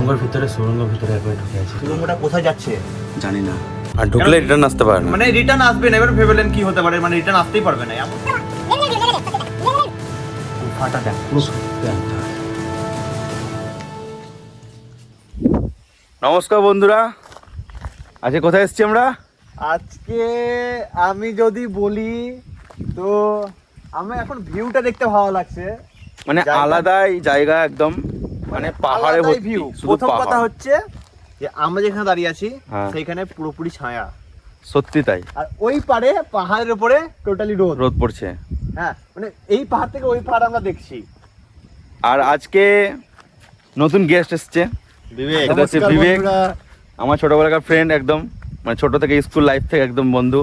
সুরঙ্গের ভিতরে সুরঙ্গের ভিতরে একবার ঢুকে আছে। সুরঙ্গটা কোথায় যাচ্ছে? জানি না। আর ঢুকলে রিটার্ন আসতে পারে না। মানে রিটার্ন আসবে না এবার ভেবেলেন কি হতে পারে মানে রিটার্ন আসতেই পারবে না। এমন গুফাটা দেখ পুরো নমস্কার বন্ধুরা। আজকে কোথায় এসেছি আমরা? আজকে আমি যদি বলি তো আমার এখন ভিউটা দেখতে ভালো লাগছে। মানে আলাদাই জায়গা একদম। মানে পাহাড়ে ভর্তি ভিউ প্রথম কথা হচ্ছে যে আমরা যেখানে দাঁড়িয়ে আছি হ্যাঁ। সেইখানে পুরোপুরি ছায়া। সত্যি তাই। আর ওই পারে পাহাড়ের উপরে টোটালি রোদ। রোদ পড়ছে। হ্যাঁ মানে এই পাহাড় থেকে ওই পাহাড় আমরা দেখছি। আর আজকে নতুন গেস্ট এসছে। বিবেক। বিবেক। আমার ছোটবেলাকার ফ্রেন্ড একদম মানে ছোট থেকে স্কুল লাইফ থেকে একদম বন্ধু।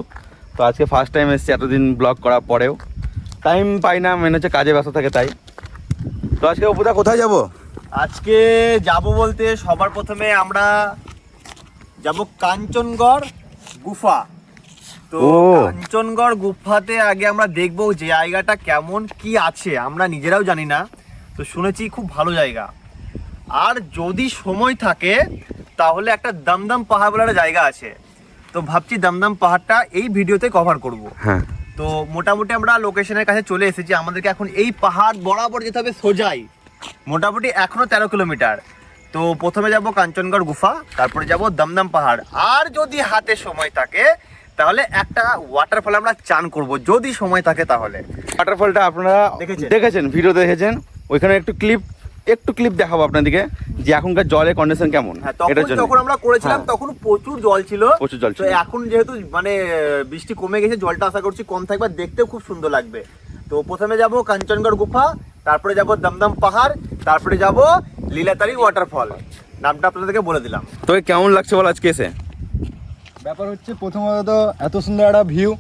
তো আজকে ফার্স্ট টাইম এসেছি এতদিন ব্লগ করার পরেও। টাইম পাই না মেনে হচ্ছে কাজে ব্যস্ত থাকে তাই। তো আজকে অপুদা কোথায় যাব? আজকে যাব বলতে সবার প্রথমে আমরা যাব কাঞ্চনগড় গুফা। তো কাঞ্চনগড় গুফাতে আগে আমরা দেখব যে জায়গাটা কেমন কি আছে আমরা নিজেরাও জানি না। তো শুনেছি খুব ভালো জায়গা। আর যদি সময় থাকে তাহলে একটা দমদম পাহাড় বলে একটা জায়গা আছে। তো ভাবছি দমদম পাহাড়টা এই ভিডিওতে কভার করব। হ্যাঁ। তো মোটামুটি আমরা লোকেশনের কাছে চলে এসেছি। আমাদেরকে এখন এই পাহাড় বরাবর যেতে হবে সোজাই। মোটামুটি এখনও তেরো কিলোমিটার। তো প্রথমে যাব কাঞ্চনগড় গুফা তারপরে যাব দমদম পাহাড়। আর যদি হাতে সময় থাকে তাহলে একটা ওয়াটারফল আমরা চান করব যদি সময় থাকে তাহলে। ওয়াটারফলটা আপনারা দেখেছেন? ভিডিও দেখেছেন? ওইখানে একটু ক্লিপ একটু ক্লিপ দেখাবো আপনাদেরকে যে এখনকার জলের কন্ডিশন কেমন হ্যাঁ এটার জন্য। যখন আমরা করেছিলাম হ্যাঁ। তখন প্রচুর জল ছিল। প্রচুর জল তো ছিল। এখন যেহেতু মানে বৃষ্টি কমে গেছে জলটা আশা করছি কম থাকবে দেখতেও খুব সুন্দর লাগবে। তো প্রথমে যাব কাঞ্চনগড় গুফা তারপরে যাব দমদম পাহাড় তারপরে যাব লীলাতারি ওয়াটারফল নামটা আপনাদেরকে বলে দিলাম। তো কেমন লাগছে বল আজকে এসে? ব্যাপার হচ্ছে প্রথমত এত সুন্দর একটা ভিউ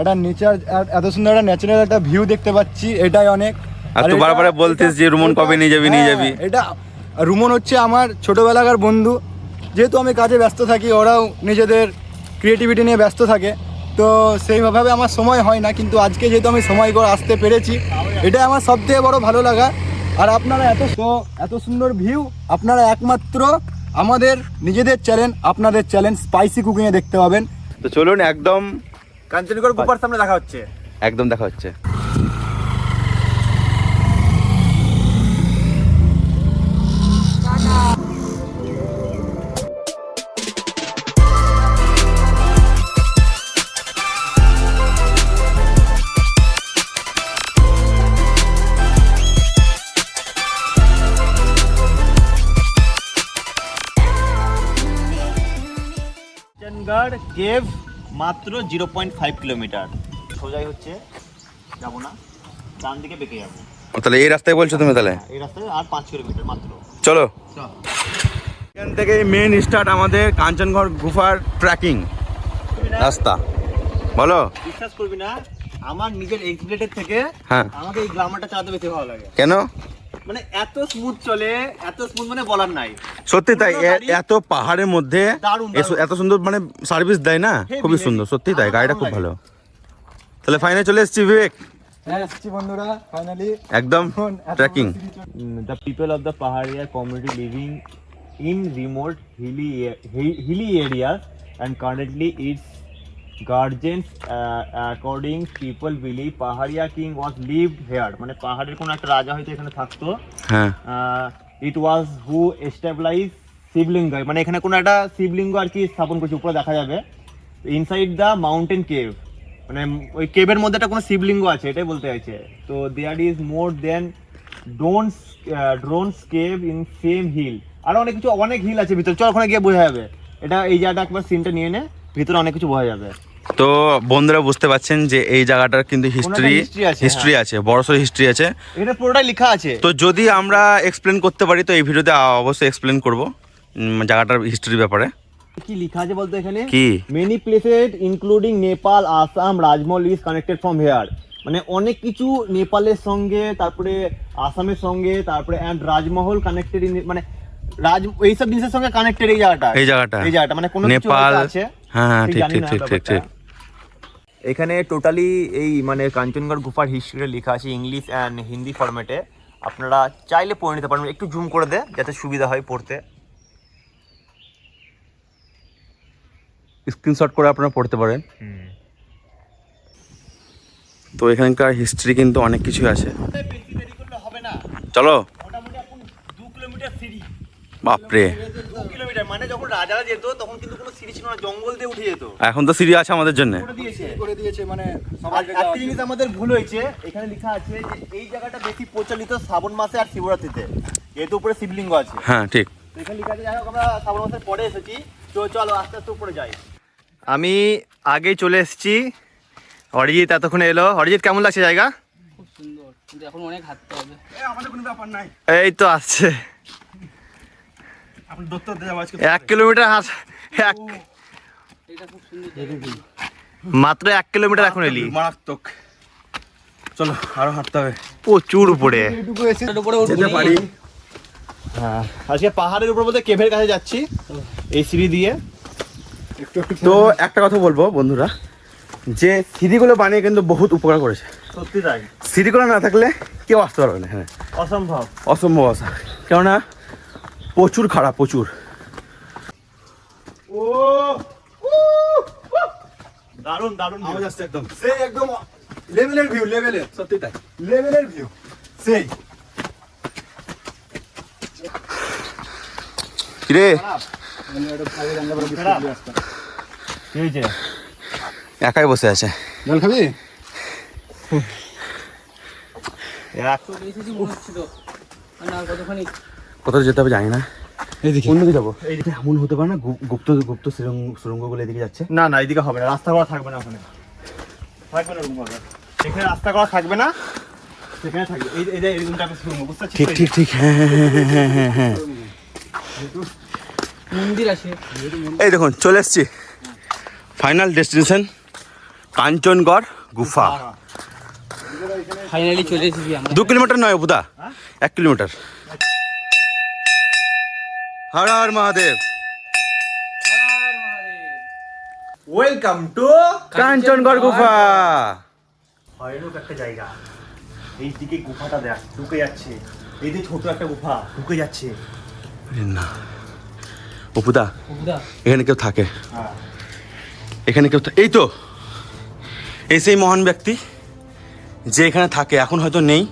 একটা নেচার এত সুন্দর একটা ন্যাচারাল একটা ভিউ দেখতে পাচ্ছি এটাই অনেক। আর তুই বারবার বলতিস যে রুমন কবে নিয়ে যাবি, নিয়ে হ্যাঁ, যাবি। এটা রুমন হচ্ছে আমার ছোটবেলাকার বন্ধু। যেহেতু আমি কাজে ব্যস্ত থাকি ওরাও নিজেদের ক্রিয়েটিভিটি নিয়ে ব্যস্ত থাকে। তো সেইভাবে আমার সময় হয় না কিন্তু আজকে যেহেতু আমি সময় করে আসতে পেরেছি এটা আমার সবথেকে বড় ভালো লাগা। আর আপনারা এত তো এত সুন্দর ভিউ আপনারা একমাত্র আমাদের নিজেদের চ্যালেঞ্জ আপনাদের চ্যালেঞ্জ স্পাইসি কুকিংয়ে দেখতে পাবেন। তো চলুন একদম কাঞ্চনগড় গুপার সামনে দেখা হচ্ছে। একদম দেখা হচ্ছে। কেভ মাত্র জিরো পয়েন্ট ফাইভ কিলোমিটার। সোজাই হচ্ছে যাব না। ডান দিকে বেঁকে যাব। তাহলে এই রাস্তায় বলছো তুমি তাহলে? এই রাস্তায় আর পাঁচ কিলোমিটার মাত্র। চলো। এখান থেকে মেন স্টার্ট আমাদের কাঞ্চনগড় গুফার ট্রেকিং রাস্তা। বলো। বিশ্বাস করবি না আমার নিজের এক্সপ্লেটের থেকে হ্যাঁ। আমাকে এই গ্লামারটা চালাতে বেশি ভালো লাগে। কেন? মানে এত স্মুথ চলে এত স্মুথ মানে বলার নাই। সত্যি তাই। এত পাহাড়ের মধ্যে। এত সুন্দর মানে সার্ভিস দেয় না? খুবই সুন্দর সত্যি তাই গাড়িটা খুব ভালো। তাহলে ফাইনাল চলে এসেছি বিবেক। হ্যাঁ এসছি বন্ধুরা ফাইনালি একদম trekking the people of the Paharia community living in remote hilly hi- hilly areas and currently its according people according Paharia king was king here মানে পাহাড়ের কোন একটা রাজা হয়তো এখানে থাকতো। হ্যাঁ। ইট ওয়াজ হু এস্টাবলাইজ শিবলিঙ্গ মানে এখানে কোনো একটা শিবলিঙ্গ আর কি স্থাপন করছে উপরে দেখা যাবে। ইনসাইড দ্য মাউন্টেন কেভ মানে ওই কেভের মধ্যে একটা কোনো শিবলিঙ্গ আছে এটাই বলতে চাইছে। তো there is more than don'ts drones cave in same hill আর অনেক কিছু অনেক হিল আছে ভিতরে। চল ওখানে গিয়ে বোঝা যাবে। এটা এই জায়গাটা একবার সিনটা নিয়ে নে ভিতরে অনেক কিছু বোঝা যাবে। তো বন্ধুরা বুঝতে পারছেন যে এই জায়গাটার কিন্তু হিস্ট্রি হিস্ট্রি আছে? বড়সড় হিস্ট্রি আছে এটা পুরোটাই লেখা আছে। তো যদি আমরা এক্সপ্লেন করতে পারি তো এই ভিডিওতে অবশ্যই এক্সপ্লেন করব জায়গাটার হিস্ট্রির ব্যাপারে। কি লেখা আছে বলতো এখানে? কি? Many places including Nepal Assam Rajmahal is connected from here মানে অনেক কিছু নেপালের সঙ্গে তারপরে আসামের সঙ্গে তারপরে অ্যান্ড রাজমহল কানেক্টেড ইন মানে রাজ এইসব জিনিসের সঙ্গে কানেক্টেড এই জায়গাটা। এই জায়গাটা। এই জায়গাটা মানে কোনো কিছু নেপাল আছে। হ্যাঁ হ্যাঁ ঠিক ঠিক ঠিক ঠিক ঠিক। এখানে টোটালি এই মানে কাঞ্চনগড় গুফার হিস্ট্রিটা লেখা আছে ইংলিশ অ্যান্ড হিন্দি ফরম্যাটে আপনারা চাইলে পড়ে নিতে পারবেন একটু জুম করে দে যাতে সুবিধা হয় পড়তে। স্ক্রিনশট করে আপনারা পড়তে পারেন। তো এখানকার হিস্ট্রি কিন্তু অনেক কিছুই আছে। চলো। বাপরে। দু কিলোমিটার মানে যখন রাজারা যেত তখন কিন্তু কোনো সিঁড়ি ছিল না জঙ্গল দিয়ে উঠে যেত। এখন তো সিঁড়ি আছে আমাদের জন্য। করে দিয়েছে। করে দিয়েছে মানে একটা জিনিস আমাদের ভুল হয়েছে এখানে লেখা আছে যে এই জায়গাটা বেশি প্রচলিত শ্রাবণ মাসে আর শিবরাত্রিতে যেহেতু উপরে শিবলিঙ্গ আছে। হ্যাঁ ঠিক। এখানে লেখা আছে যাই হোক আমরা শ্রাবণ মাসের পরে এসেছি। তো চলো আস্তে আস্তে উপরে যাই। আমি আগেই চলে এসেছি। অরিজিৎ এতক্ষণে এলো। অরিজিৎ কেমন লাগছে জায়গা? খুব সুন্দর। কিন্তু এখন অনেক হাঁটতে হবে। আমাদের কোনো ব্যাপার নাই। এই তো আসছে আপনি দত্ত যাব আজকে এক কিলোমিটার হাঁট এক এটা খুব সুন্দর মাত্র এক কিলোমিটার এখন এলি। মারাত্মক। চলো আরও হাঁটতে হবে। প্রচুর উপরে। যেতে পারি। হ্যাঁ আজকে পাহাড়ের উপর বলতে কেভের কাছে যাচ্ছি এই সিঁড়ি দিয়ে। তো একটা কথা বলব বন্ধুরা। যে সিঁড়িগুলো বানিয়ে কিন্তু বহুত উপকার করেছে। সত্যি তাই। সিঁড়িগুলো না থাকলে কেউ আসতে পারবে না হ্যাঁ অসম্ভব। অসম্ভব আসা কেননা প্রচুর খারাপ প্রচুর। ও দারুণ দারুণ আওয়াজ আসছে একদম। সেই একদম লেভেলের ভিউ লেভেলের সত্যি তাই। লেভেলের ভিউ সেই। কিরে? একাই বসে আছে। জল খাবি? মনে কতখানি? কোথাও যেতে হবে জানি না। এইদিকে। কোন দিকে যাব। এইদিকে এমন হতে পারে না গু- গুপ্ত গুপ্ত সুরঙ্গ সুরঙ্গগুলো এদিকে যাচ্ছে। না না এইদিকে হবে না। রাস্তা করা থাকবে না ওখানে। থাকবে না রুম হবে। এখানে রাস্তা করা থাকবে না সেখানে থাকবে। এই বুঝতে ঠিক ঠিক ঠিক। হ্যাঁ হ্যাঁ হ্যাঁ হ্যাঁ হ্যাঁ হ্যাঁ মন্দির আছে। এই দেখুন চলে এসছি। Final destination Kanchangarh গুফা। ফাইনালি চলে এসেছি আমরা। দু কিলোমিটার নয় বুদা এক kilometre. Har Har Mahadev. Welcome to Kanchangarh গুফা ভয়ানক একটা জায়গা। এই দিকে গুফাটা দেখ ঢুকে যাচ্ছে। এই যে ছোট একটা গুফা ঢুকে যাচ্ছে। না। অপুদা এখানে কেউ থাকে? হ্যাঁ। এখানে কেউ এই তো। এই সেই মহান ব্যক্তি যে এখানে থাকে এখন হয়তো নেই।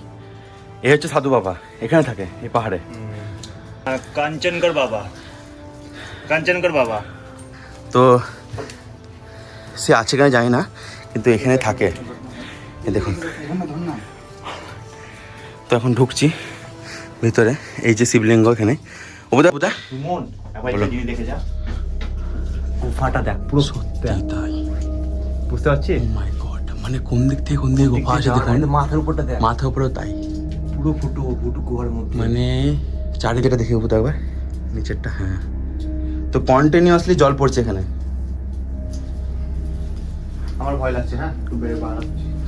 এ হচ্ছে সাধু বাবা এখানে থাকে এই পাহাড়ে। কাঞ্চনগড় বাবা। কাঞ্চনগড় বাবা। তো সে আছে কিনা জানি না কিন্তু এখানে থাকে। দেখুন। তো এখন ঢুকছি ভিতরে এই যে শিবলিঙ্গ এখানে। ওবুদা বুদা। দেখে যা। গুফাটা দেখ পুরো সত্যি তাই। বুঝতে পারছিস? মাই গড মানে কোন দিক থেকে কোন দিকে গুফা আছে দেখুন। মাথার উপরটা দেখ। মাথা উপরেও তাই। পুরো ফুটো ফুটো গুহার মধ্যে। মানে চারিদিকে দেখে উপরে একবার নিচেরটা হ্যাঁ। তো কন্টিনিউয়াসলি জল পড়ছে এখানে। আমার ভয় লাগছে হ্যাঁ?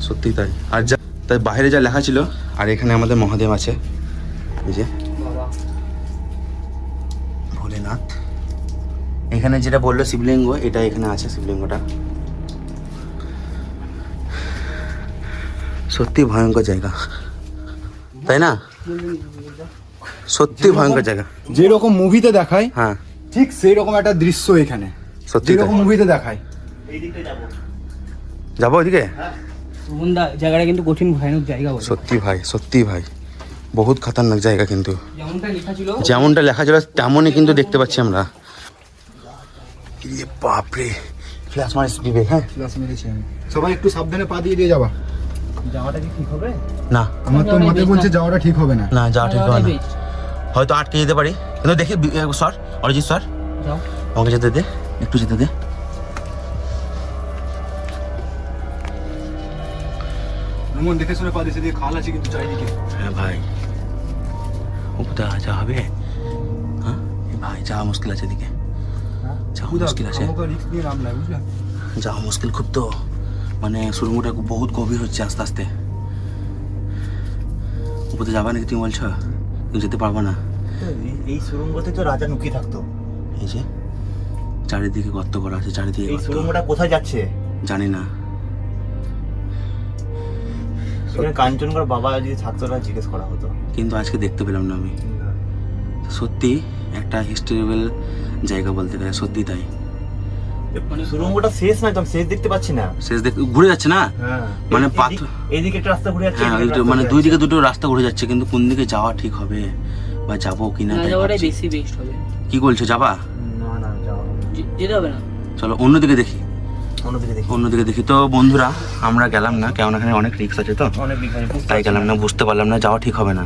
সত্যি তাই। আর যা তাই বাইরে যা লেখা ছিল আর এখানে আমাদের মহাদেব আছে। এই যে ভোলেনাথ। এখানে যেটা বলল শিবলিঙ্গ এটা এখানে আছে শিবলিঙ্গটা। সত্যি ভয়ঙ্কর জায়গা। তাই না? সত্যি ভয়ঙ্কর জায়গা। যেরকম মুভিতে দেখায় হ্যাঁ। ঠিক সেই রকম একটা দৃশ্য এখানে। সত্যি। যেরকম মুভিতে দেখায়। যাব যাব ওইদিকে সুমনদা জায়গাটা কিন্তু কঠিন ভয়ানক জায়গা বলে সত্যি ভাই সত্যি ভাই। বহুত খতরনাক জায়গা কিন্তু। যেমনটা লেখা ছিল যেমনটা লেখা ছিল তেমনই কিন্তু দেখতে পাচ্ছি আমরা। বাপরে। ফ্ল্যাশ মারিস বিবেক হ্যাঁ? ক্লাস মেরেছি আমি। সবাই একটু সাবধানে পা দিয়ে দিয়ে যাবা। যাওয়াটা কি ঠিক হবে? না। আমার তো মতে বলছে যাওয়াটা ঠিক হবে না। না যাওয়া ঠিক হবে না। হয়তো আটকে যেতে পারি। কিন্তু দেখি স্যার অরিজিৎ স্যার। যাও। আমাকে যেতে দে একটু যেতে দে। দেখে শুনে পা দিয়ে দিয়ে খাল আছে কিন্তু চারিদিকে। হ্যাঁ ভাই। উপদা যা হবে হ্যাঁ? ভাই যাওয়া মুশকিল আছে এদিকে। যাওয়া মুশকিল আছে। যাওয়া মুশকিল খুব তো। মানে সুরঙ্গটা বহুত গভীর হচ্ছে আস্তে আস্তে। উপরে যাবা নাকি তুমি বলছো যেতে পারব না। এই সুরঙ্গতে তো রাজা লুকিয়ে থাকতো। এই যে চারিদিকে গর্ত করা আছে চারিদিকে এই সুরঙ্গটা কোথায় যাচ্ছে? জানি না। কাঞ্চনগড় বাবা যদি থাকতো না জিজ্ঞেস করা হতো। কিন্তু আজকে দেখতে পেলাম না আমি। সত্যি একটা হিস্টোরিয়াল জায়গা বলতে গেলে সত্যি তাই। সুরঙ্গটা শেষ নয় তো আমি শেষ দেখতে পাচ্ছি না। শেষ দেখ ঘুরে যাচ্ছে না? হ্যাঁ। মানে পাথর- এদিকে একটা রাস্তা ঘুরে যাচ্ছে হ্যাঁ মানে দুই দিকে দুটো রাস্তা ঘুরে যাচ্ছে কিন্তু কোন দিকে যাওয়া ঠিক হবে বা যাব কিনা না যাওয়াটাই বেশি বেস্ট হবে। কি বলছো যাবা? না না যাও যেতে হবে না। চলো অন্যদিকে দেখি। অন্যদিকে দেখি। অন্যদিকে দেখি। তো বন্ধুরা আমরা গেলাম না কেমন এখানে অনেক রিক্স আছে তো। তাই গেলাম না বুঝতে পারলাম না যাওয়া ঠিক হবে না।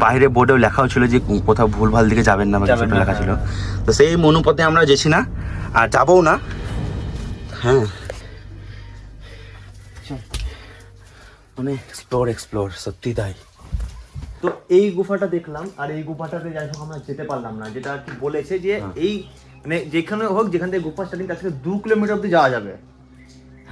বাইরে বোর্ডেও লেখাও ছিল যে কোথাও ভুলভাল দিকে যাবেন না বা লেখা ছিল। হ্যাঁ। তো সেই মনুপথে আমরা যেছি না আর যাবও না। হ্যাঁ। মানে এক্সপ্লোর এক্সপ্লোর সত্যি তাই। তো এই গুফাটা দেখলাম আর এই গুফাটাতে যাই হোক আমরা যেতে পারলাম না। যেটা আর কি বলেছে যে হ্যাঁ। এই মানে যেখানে হোক যেখান থেকে গুফা স্টার্টিং তার থেকে দু কিলোমিটার অব্দি যাওয়া যাবে।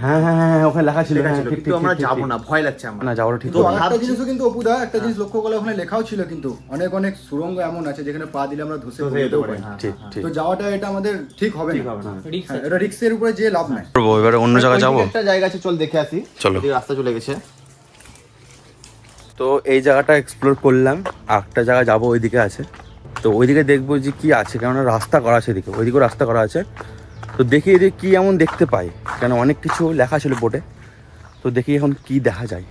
হ্যাঁ হ্যাঁ হ্যাঁ ওখানে লেখা ছিল হ্যাঁ, আছে ঠিক, কিন্তু আমরা ঠিক, যাব ঠিক। না ভয় লাগছে আমার। না যাওয়াটা ঠিক তো হবে না। একটা জিনিসও কিন্তু অপুদা একটা জিনিস লক্ষ্য করলে ওখানে লেখাও ছিল কিন্তু অনেক অনেক সুরঙ্গ এমন আছে যেখানে পা দিলে আমরা ধসে তো পড়ে যেতে পারি ঠিক ঠিক। তো যাওয়াটা এটা আমাদের ঠিক হবে ঠিক না। হবে না। রিক্স হ্যাঁ, এটা রিক্সের উপরে যে লাভ নাই। করব এবারে অন্য জায়গায় যাব। একটা জায়গা আছে চল দেখে আসি। চলো। ওইদিকে রাস্তা চলে গেছে। তো এই জায়গাটা এক্সপ্লোর করলাম একটা জায়গা যাব ওইদিকে আছে। তো ওইদিকে দেখব যে কি আছে কেননা রাস্তা করা আছে এদিকে ওইদিকেও রাস্তা করা আছে। তো দেখি এদিকে কি এমন দেখতে পাই। কেন অনেক কিছু লেখা ছিল বোর্ডে। তো দেখি এখন কি দেখা যায়।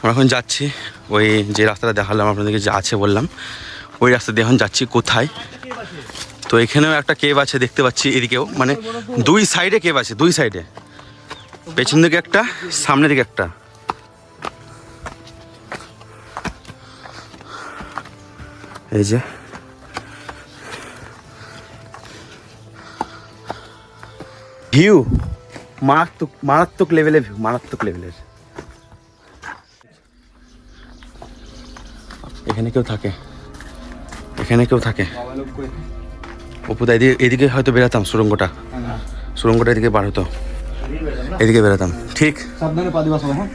আমরা এখন যাচ্ছি, ওই যে রাস্তাটা দেখালাম, আপনাদেরকে যে আছে বললাম, ওই রাস্তা দিয়ে এখন যাচ্ছি, কোথায়? তো এখানেও একটা কেভ আছে, দেখতে পাচ্ছি এদিকেও। মানে দুই সাইডে কেভ আছে, দুই সাইডে পেছন দিকে একটা, সামনের দিকে একটা। এই যে ভিউ মারাত্মক মারাত্মক লেভেলের ভিউ মারাত্মক লেভেলের এখানে কেউ থাকে। এখানে কেউ থাকে। অপুদা এদিকে এদিকে হয়তো বেরাতাম সুরঙ্গটা। সুরঙ্গটা এদিকে বার হতো। এদিকে বেরাতাম ঠিক। হ্যাঁ?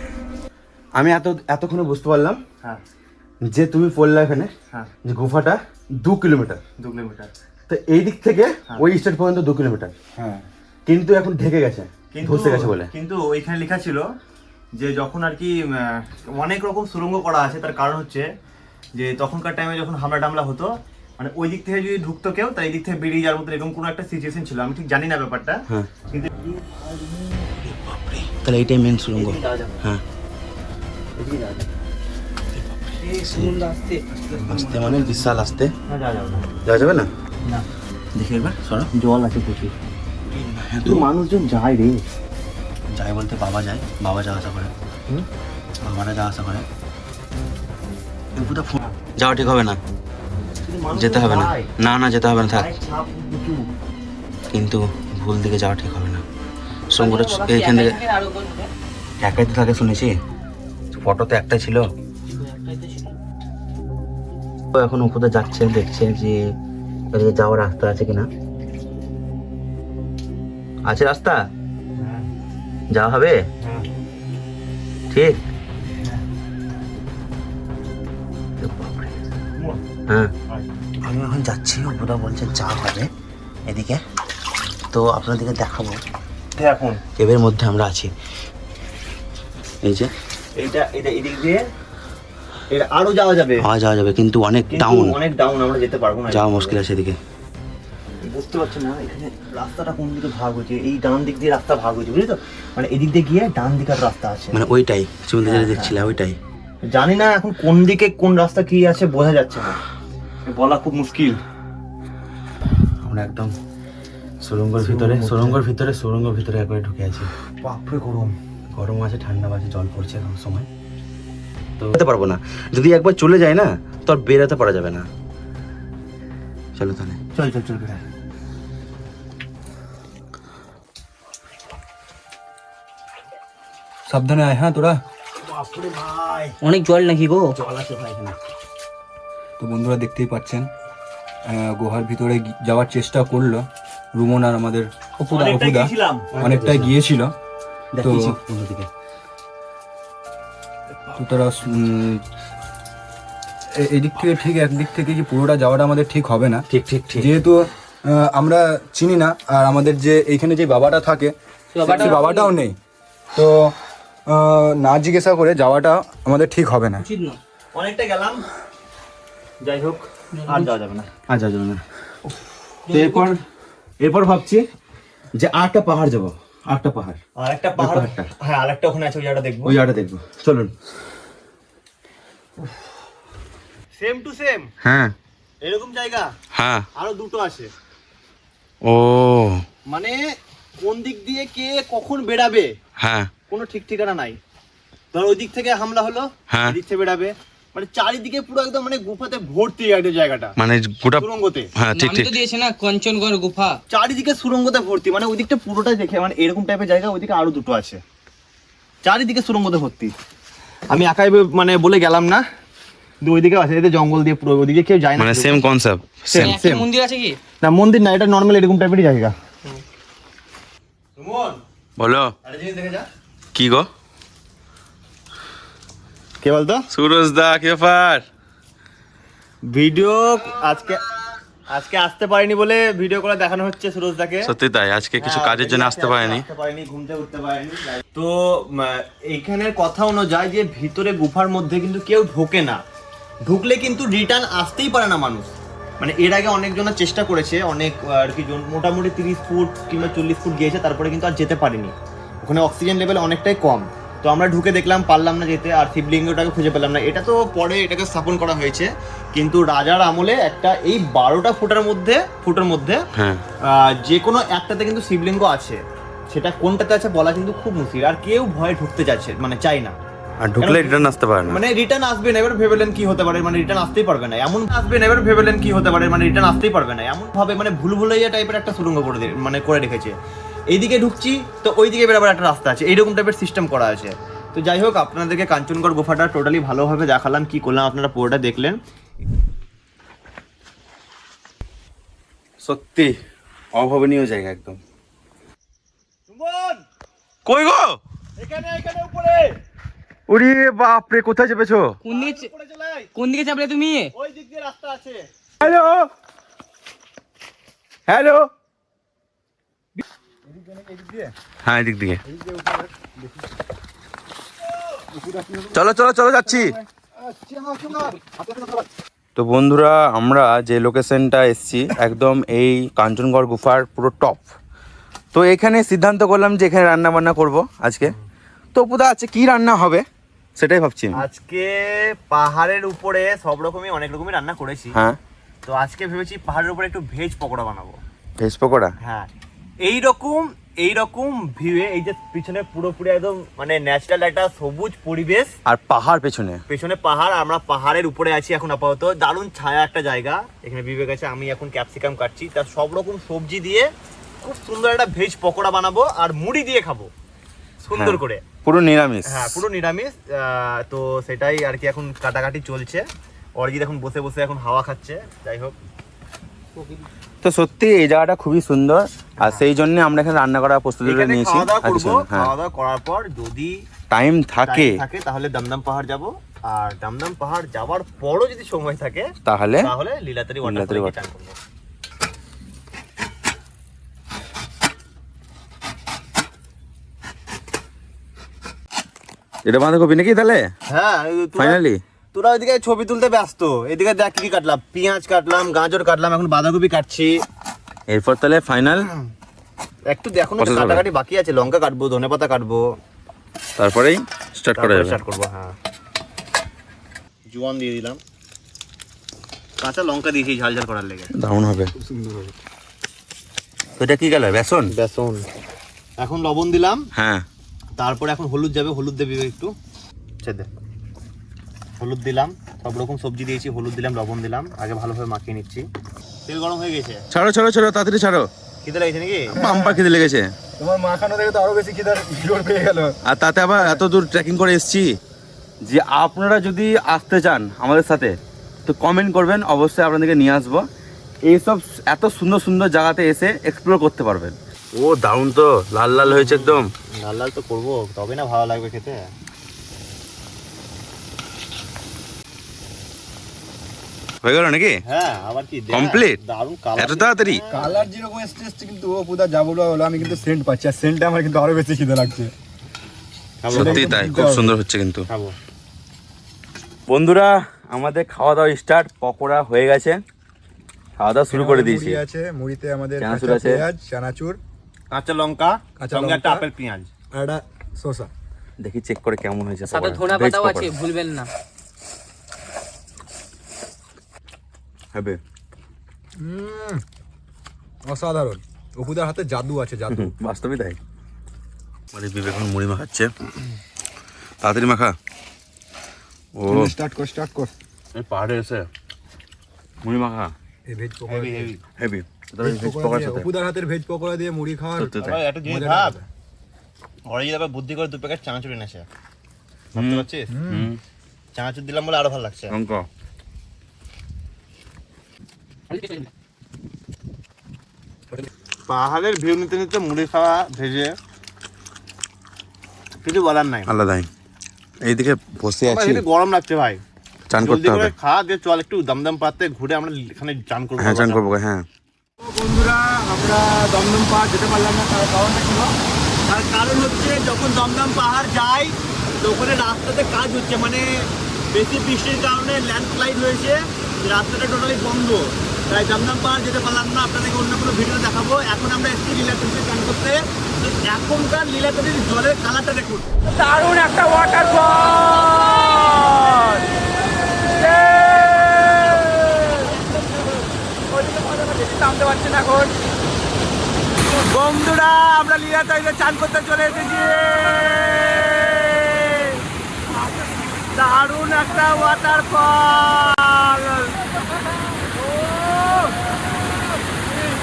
আমি এত এতক্ষণে বুঝতে পারলাম হ্যাঁ। যে তুমি পড়লে এখানে হ্যাঁ। যে গুফাটা দু কিলোমিটার। দু কিলোমিটার। তো এই দিক থেকে ওই স্টেট পর্যন্ত দু কিলোমিটার। হ্যাঁ। কিন্তু এখন ঢেকে গেছে ধসে গেছে বলে। কিন্তু ওইখানে লেখা ছিল যে যখন আর কি অনেক রকম সুরঙ্গ করা আছে তার কারণ হচ্ছে যে তখনকার টাইমে যখন হামলা টামলা হতো মানে ওই দিক থেকে যদি ঢুকতো কেউ তাই এই দিক থেকে বেরিয়ে যাওয়ার মতো এরকম কোনো একটা সিচুয়েশন ছিল। আমি ঠিক জানি না ব্যাপারটা। হ্যাঁ। কিন্তু তাহলে এইটাই মেন সুরঙ্গ হ্যাঁ। এই আসতে আসতে মানে বিশাল আসতে। না যাওয়া যাবে না যাওয়া যাবে না? না। দেখি একবার সরো। জল আছে প্রচুর। হ্যাঁ তো মানুষজন যায় রে। যায় বলতে বাবা যায় বাবা যাওয়া আসা করে। হুম? বাবারা যাওয়া আসা করে। যাওয়া ঠিক হবে না। যেতে হবে না। না না যেতে হবে না থাক। কিন্তু ভুল দিকে যাওয়া ঠিক হবে না। সুরঙ্গটা এইখান থেকে একাই তো থাকে শুনেছি। ফটো তো একটাই ছিল। তো এখন উপরে যাচ্ছে দেখছে যে যাওয়ার রাস্তা আছে কিনা। আছে রাস্তা? হ্যাঁ যাওয়া হবে? হ্যাঁ ঠিক। হ্যাঁ। আমি এখন যাচ্ছি ওরা বলছে যা হবে। এদিকে। তো আপনাদেরকে দেখাবো। এখন কেবের মধ্যে আমরা আছি। এই যে। এইটা এটা এদিক দিয়ে এটা আরও যাওয়া যাবে। আওয়া যাওয়া যাবে কিন্তু অনেক ডাউন অনেক ডাউন আমরা যেতে পারব না যাওয়া মুশকিল আছে এদিকে। বুঝতে পারছি না এখানে রাস্তাটা কোন দিকে ভাগ হয়েছে? এই ডান দিক দিয়ে রাস্তা ভাগ হয়েছে বুঝলি তো? মানে এদিক দিয়ে গিয়ে ডান দিকের রাস্তা আছে। মানে ওইটাই চুমতে যেটা হ্যাঁ, দেখছিলে ওইটাই। জানি না এখন কোন দিকে কোন রাস্তা কি আছে বোঝা যাচ্ছে না। বলা খুব মুশকিল। আমরা একদম সুরঙ্গর ভিতরে সুরঙ্গর ভিতরে সুরঙ্গর ভিতরে একবারে ঢুকে আছি। বাপরে গরম। গরম আছে ঠান্ডা আছে জল পড়ছে এখন সময়। তো যেতে পারব না। যদি একবার চলে যায় না তো আর বেরোতে পারা যাবে না। চলো তাহলে। চল চল চল বেড়া সাবধানে আয় হ্যাঁ তোরা। অনেক জল নাকি গো? জল আছে ভাই এখানে। তো বন্ধুরা দেখতেই পাচ্ছেন গুহার ভিতরে যাওয়ার চেষ্টা করল রুমন আর আমাদের অপুদা অনেকটা অপুদা গিয়েছিল। তো তারা এ- এদিক থেকে ঠিক একদিক থেকে যে পুরোটা যাওয়াটা আমাদের ঠিক হবে না? ঠিক ঠিক ঠিক। যেহেতু আমরা চিনি না আর আমাদের যে এইখানে যে বাবাটা থাকে বাবাটা- বাবাটাও নেই। তো না জিজ্ঞাসা করে যাওয়াটা আমাদের ঠিক হবে না। উচিত না অনেকটা গেলাম। যাই হোক আর যাওয়া যাবে না। আর যাওয়া যাবে না। তো এরপর এরপর ভাবছি যে আরেকটা পাহাড় যাব। আরেকটা পাহাড়। আর একটা পাহাড়। হ্যাঁ আর একটা ওখানে আছে ওই জায়গাটা দেখব। ওই জায়গাটা দেখব। চলুন। সেম টু সেম হ্যাঁ। এরকম জায়গা? হ্যাঁ। আরও দুটো আছে। ও। মানে কোন দিক দিয়ে কে কখন বেরাবে হ্যাঁ। কোনো ঠিক ঠিকানা নাই। ধর ওই দিক থেকে হামলা হলো হ্যাঁ। এদিক থেকে বেরাবে মানে চারিদিকে পুরো একদম মানে গুফাতে ভর্তি একটা জায়গাটা। মানে গোটা সুরঙ্গতে। হ্যাঁ ঠিক ঠিক। দিয়েছে না কঞ্চনগড় গুফা। চারিদিকে সুরঙ্গতে ভর্তি মানে ওই দিকটা পুরোটাই দেখে মানে এরকম টাইপের জায়গা ওইদিকে আরও দুটো আছে। চারিদিকে সুরঙ্গতে ভর্তি। আমি একাই মানে বলে গেলাম না কিন্তু ওইদিকে আছে এদের জঙ্গল দিয়ে পুরো ওইদিকে কেউ যায় না। মানে সেম কনসেপ্ট সেম same. মন্দির আছে কি? না মন্দির না এটা নর্মাল এরকম টাইপেরই জায়গা। বলো। কি গো? কে বলতো? সুরজ দা কি ব্যাপার? ভিডিও আজকে আজকে আসতে পারিনি বলে ভিডিও করে দেখানো হচ্ছে সুরজদাকে সত্যি তাই? আজকে কিছু হ্যাঁ, কাজের জন্য আসতে পারেনি। আসতে পারেনি ঘুমতে উঠতে পারেনি। তো এইখানের কথা অনুযায়ী যে ভিতরে গুফার মধ্যে কিন্তু কেউ ঢোকে না। ঢুকলে কিন্তু রিটার্ন আসতেই পারে না মানুষ। মানে এর আগে অনেকজনের চেষ্টা করেছে অনেক আর কি জন- মোটামুটি তিরিশ ফুট কিংবা চল্লিশ ফুট গিয়েছে তারপরে কিন্তু আর যেতে পারিনি। ওখানে অক্সিজেন লেভেল অনেকটাই কম। তো আমরা ঢুকে দেখলাম পারলাম না যেতে আর শিবলিঙ্গটাকে খুঁজে পেলাম না। এটা তো পরে এটাকে স্থাপন করা হয়েছে কিন্তু রাজার আমলে একটা এই বারোটা ফুটের মধ্যে ফুটের মধ্যে হ্যাঁ। যে কোনো একটাতে কিন্তু শিবলিঙ্গ আছে। সেটা কোনটাতে আছে বলা কিন্তু খুব মুশকিল। আর কেউ ভয়ে ঢুকতে চাচ্ছে মানে চাই না। আর ঢুকলে রিটার্ন আসতে পারে না। মানে রিটার্ন আসবে না এবার ভেবেলেন কি হতে পারে মানে রিটার্ন আসতেই পারবে না। এমন আসবে না এবার ভেবেলেন কি হতে পারে মানে রিটার্ন আসতেই পারবে না। এমন ভাবে মানে ভুল ভুলাইয়া টাইপের একটা সুরঙ্গ করে মানে করে রেখেছে। এইদিকে ঢুকছি তো ওইদিকে এবার আবার একটা রাস্তা আছে। এইরকম টাইপের সিস্টেম করা আছে। তো যাই হোক আপনাদেরকে কাঞ্চনগড় গুফাটা টোটালি ভালোভাবে দেখালাম কি করলাম আপনারা পুরোটা দেখলেন। সত্যি অভাবনীয় জায়গা একদম। কই গো? এখানে এখানে উপরে। ওরে বাপ রে কোথায় চেপেছো? কোন দিকে। কোন দিকে চাপলে তুমি? ওই দিক দিয়ে রাস্তা আছে। হ্যালো? হ্যালো? হ্যাঁ এদিক দিকে চলো চলো চলো যাচ্ছি। তো বন্ধুরা আমরা যে লোকেশনটা এসছি একদম এই কাঞ্চনগড় গুফার পুরো টপ তো এখানে সিদ্ধান্ত করলাম যে এখানে রান্না বান্না করব আজকে। তো পুদা আছে কি রান্না হবে? সেটাই ভাবছি আজকে পাহাড়ের উপরে সব রকমই অনেক রকমই রান্না করেছি। হ্যাঁ। তো আজকে ভেবেছি পাহাড়ের উপরে একটু ভেজ পকোড়া বানাবো। ভেজ পকোড়া? হ্যাঁ। এই রকম এই রকম ভিউয়ে এই যে পিছনে পুরোপুরি একদম মানে ন্যাচারাল একটা সবুজ পরিবেশ। আর পাহাড় পেছনে। পেছনে পাহাড় আমরা পাহাড়ের উপরে আছি এখন আপাতত। দারুণ ছায়া একটা জায়গা। এখানে বিবেক আছে আমি এখন ক্যাপসিকাম কাটছি। তার সব রকম সবজি দিয়ে খুব সুন্দর একটা ভেজ পকোড়া বানাবো আর মুড়ি দিয়ে খাব। সুন্দর হ্যাঁ। করে। পুরো নিরামিষ। হ্যাঁ পুরো নিরামিষ। তো সেটাই আর কি এখন কাটাকাটি চলছে। অরিজিৎ এখন বসে বসে এখন হাওয়া খাচ্ছে। যাই হোক। তো সত্যি এই জায়গাটা খুবই সুন্দর। আর সেই জন্য আমরা এখানে রান্না করার প্রস্তুতি নিয়েছি। খাওয়া দাওয়া জন্য, হ্যাঁ। খাওয়া দাওয়া করার পর যদি টাইম থাকে। থাকে তাহলে দমদম পাহাড় যাব। আর দমদম পাহাড় যাওয়ার পরও যদি সময় থাকে তাহলে তাহলে লীলাতারি লীলাতারি ওয়াটারফলে চান করব। এটা বাঁধাকপি নাকি তাহলে? হ্যাঁ ফাইনালি তোরা ওইদিকে ছবি তুলতে ব্যস্ত। এদিকে দেখ কি কি কাটলাম। পেঁয়াজ কাটলাম গাজর কাটলাম এখন বাঁধাকপি কাটছি। এরপর তাহলে ফাইনাল একটু দেখো না। কাটাকাটি বাকি আছে লঙ্কা কাটবো ধনেপাতা কাটবো। তারপরেই স্টার্ট করা যাবে। স্টার্ট করব হ্যাঁ। জোয়ান দিয়ে দিলাম। কাঁচা লঙ্কা দিয়েছি ঝাল ঝাল করার লেগে। দারুণ হবে। তো এটা কি গেল বেসন? বেসন। এখন লবণ দিলাম। হ্যাঁ। তারপরে এখন হলুদ যাবে হলুদ দেবে একটু। আচ্ছা দে। হলুদ দিলাম সব রকম সবজি দিয়েছি হলুদ দিলাম লবণ দিলাম আগে ভালোভাবে মাখিয়ে নিচ্ছি। তেল গরম হয়ে গেছে। ছাড়ো ছাড়ো ছাড়ো তাড়াতাড়ি ছাড়ো। খিদে লাগছে নাকি? পাম্পা খেতে লেগেছে। তোমার মাখানো দেখে তো আরও বেশি খিদার জোর পেয়ে গেল। আর তাতে আবার এত দূর ট্রেকিং করে এসেছি যে আপনারা যদি আসতে চান আমাদের সাথে তো কমেন্ট করবেন অবশ্যই আপনাদেরকে নিয়ে আসব। এইসব এত সুন্দর সুন্দর জায়গাতে এসে এক্সপ্লোর করতে পারবেন। ও দারুণ তো লাল লাল হয়েছে একদম। লাল লাল তো করব তবে না ভালো লাগবে খেতে। হয়ে গেল নাকি? হ্যাঁ আবার কি? দে না, কালার এত তাড়াতাড়ি? কালার যেরকম এসছে কিন্তু ও পুদা বলো আমি কিন্তু সেন্ট পাচ্ছি আর সেন্টটা আমার কিন্তু আরও বেশি খিদে লাগছে। সত্যি তাই খুব সুন্দর হচ্ছে কিন্তু। বন্ধুরা আমাদের খাওয়া দাওয়া স্টার্ট পকোড়া হয়ে গেছে। খাওয়া দাওয়া শুরু করে দিয়েছি। আছে মুড়িতে আমাদের চানাচুর কাঁচা আছে। চানাচুর। কাঁচা লঙ্কা কাঁচা সঙ্গে একটা আপেল পেঁয়াজ। আর একটা শসা। দেখি চেক করে কেমন হয়েছে সাথে। ধনা পাতাও আছে ভুলবেন না। হবে অসাধারণ। অপুদার হাতে জাদু আছে জাদু। হুম, বাস্তবই তাই। মানে বিবেক এখন মুড়ি মাখাচ্ছে। তাড়াতাড়ি মাখা। ও। স্টার্ট কর স্টার্ট কর। এই পাহাড়ে এসে মুড়ি মাখা। এই ভেজ পকোড়া হেভি হেভি অপুদার হাতের ভেজ পকোড়া দিয়ে মুড়ি তাই। একটা জিনিস ভাব। ওরা যদি আবার বুদ্ধি করে দু প্যাকেট চানাচুর এনেছে। ভাবতে পারছিস? হুম। চানাচুর দিলাম বলে আরও ভালো লাগছে। অঙ্ক পাহাড়ের ভিউ নিতে নিতে মুড়ি খাওয়া ভেজে কিছু বলার নাই। আলাদাই এইদিকে বসে আছি। গরম লাগছে ভাই। চান করতে হবে। খা দিয়ে চল একটু দমদম পাতে ঘুরে আমরা এখানে চান করব হ্যাঁ চান করব হ্যাঁ। বন্ধুরা আমরা দমদম পাহাড় যেতে পারলাম না তার কারণটা ছিল তার কারণ হচ্ছে যখন দমদম পাহাড় যাই তো ওখানে রাস্তাতে কাজ হচ্ছে মানে বেশি বৃষ্টির কারণে ল্যান্ডস্লাইড হয়েছে রাস্তাটা টোটালি বন্ধ। তাই দমদম পাহাড় যেতে পারলাম না আপনাদেরকে অন্য কোনো ভিডিও দেখাবো। এখন আমরা এসেছি লীলাচন্দ্রে চান করতে। এখনকার লীলাচন্দ্রের জলের কালারটা দেখুন। দারুণ একটা ওয়াটারফল নামতে পারছেন এখন। বন্ধুরা আমরা তাইলে চান করতে চলে এসেছি। দারুণ একটা ওয়াটারফল হেভি হেভি মজা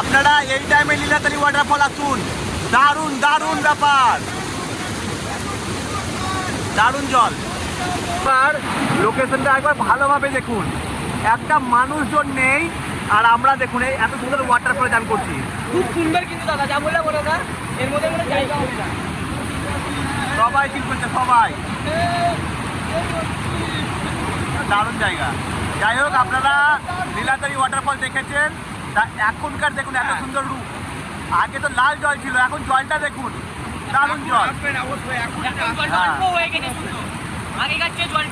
আপনারা এই টাইমে লীলাতারি ওয়াটারফল আসুন। দারুণ দারুণ ব্যাপার। দারুণ জল। এবার লোকেশনটা একবার ভালোভাবে দেখুন। একটা মানুষজন নেই আর আমরা দেখুন এই এত সুন্দর ওয়াটারফলে চান করছি। খুব সুন্দর কিন্তু দাদা যা বললে বলে না এর মধ্যে কোনো জায়গা হবে না। সবাই ঠিক করছে সবাই। দারুণ জায়গা। যাই হোক আপনারা নীলাতারি ওয়াটারফল দেখেছেন। তা এখনকার দেখুন এত সুন্দর রূপ। আগে তো লাল জল ছিল এখন জলটা দেখুন দারুণ জল। এখন হ্যাঁ। হয়ে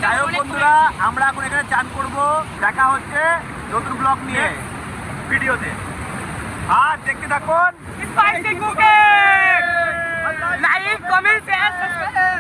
যাই হোক বন্ধুরা আমরা এখন এখানে চান করব। দেখা হচ্ছে নতুন ব্লগ নিয়ে ভিডিওতে। আর দেখতে থাকুন। লাইক কমেন্ট শেয়ার না